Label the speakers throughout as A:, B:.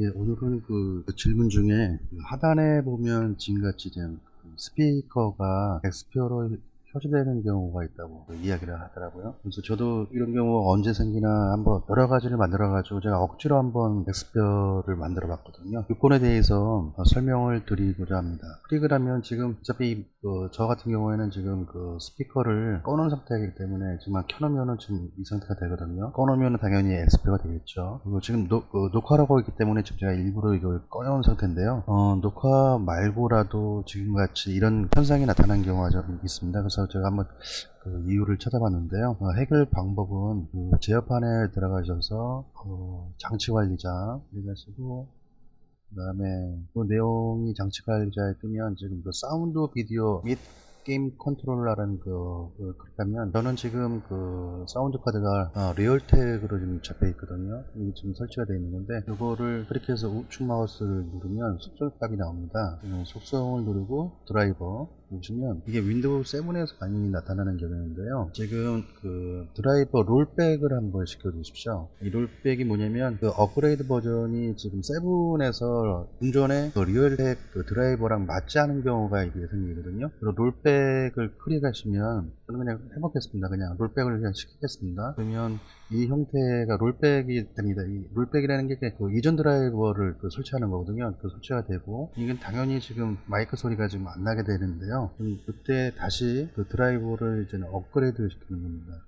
A: 예, 오늘은 그 질문 중에 그 하단에 보면 지금같이 된 스피커가 엑스피어로 표시되는 경우가 있다고 그 이야기를 하더라고요. 그래서 저도 이런 경우가 언제 생기나 한번 여러 가지를 만들어 가지고 제가 억지로 한번 엑스피어를 만들어 봤거든요. 요건에 대해서 어, 설명을 드리고자 합니다. 클릭을 하면 지금 어차피 그 저 같은 경우에는 지금 그 스피커를 꺼놓은 상태이기 때문에 지금 켜놓으면은 지금 이 상태가 되거든요. 꺼놓으면 당연히 엑스피어가 되겠죠. 그리고 지금 녹, 그 녹화를 하고 있기 때문에 지금 제가 일부러 이걸 꺼놓은 상태인데요. 어, 녹화 말고라도 지금같이 이런 현상이 나타난 경우가 좀 있습니다. 그래서 제가 한번 그 이유를 찾아봤는데요. 어, 해결 방법은 그 제어판에 들어가셔서 어, 장치 관리자 클릭하시고 그 다음에 그 내용이 장치 관리자에 뜨면 지금 그 사운드 비디오 및 게임 컨트롤러라는 그, 그 클릭하면 저는 지금 그 사운드 카드가 어, 리얼텍으로 지금 잡혀 있거든요. 이게 지금 설치가 되어 있는 건데 이거를 클릭해서 우측 마우스를 누르면 속성 값이 나옵니다. 음, 속성을 누르고 드라이버 보시면 이게 윈도우 7에서 많이 나타나는 경우인데요. 지금 그 드라이버 롤백을 한번 시켜 주십시오. 이 롤백이 뭐냐면 그 업그레이드 버전이 지금 7에서 운전의 그 리얼텍 그 드라이버랑 맞지 않은 경우가 이게 생기거든요. 그리고 롤백을 클릭하시면 저는 그냥 해먹겠습니다. 그냥 롤백을 그냥 시키겠습니다. 그러면 이 형태가 롤백이 됩니다. 이 롤백이라는 게 그 이전 드라이버를 그 설치하는 거거든요. 그 설치가 되고 이건 당연히 지금 마이크 소리가 지금 안 나게 되는데요. 그럼 그때 다시 그 드라이버를 이제 업그레이드 시키는 겁니다.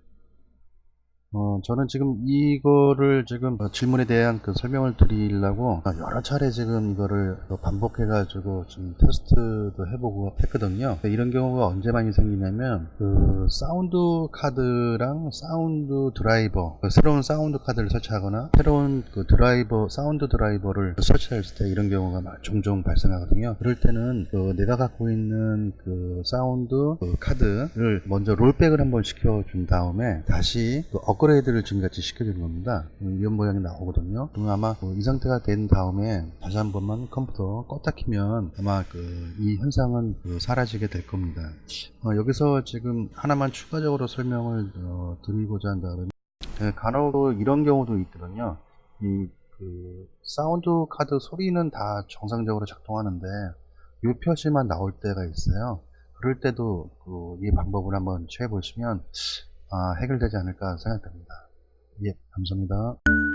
A: 어, 저는 지금 이거를 지금 어, 질문에 대한 그 설명을 드리려고 어, 여러 차례 지금 이거를 어, 반복해가지고 지금 테스트도 해보고 했거든요. 이런 경우가 언제 많이 생기냐면 그 사운드 카드랑 사운드 드라이버, 그 새로운 사운드 카드를 설치하거나 새로운 그 드라이버, 사운드 드라이버를 설치했을 때 이런 경우가 막 종종 발생하거든요. 그럴 때는 그 내가 갖고 있는 그 사운드 그 카드를 먼저 롤백을 한번 시켜준 다음에 다시 그 업그레이드를 지금같이 시켜주는 겁니다. 음, 이런 모양이 나오거든요. 그럼 아마 그이 상태가 된 다음에 다시 한 번만 컴퓨터 껐다 키면 아마 그 이 현상은 그 사라지게 될 겁니다. 어, 여기서 지금 하나만 추가적으로 설명을 어, 드리고자 한다 그러면 예, 간혹 이런 경우도 있거든요. 이 그 사운드 카드 소리는 다 정상적으로 작동하는데 이 표시만 나올 때가 있어요. 그럴 때도 그 이 방법을 한번 취해 보시면 아, 해결되지 않을까 생각됩니다. 예, 감사합니다.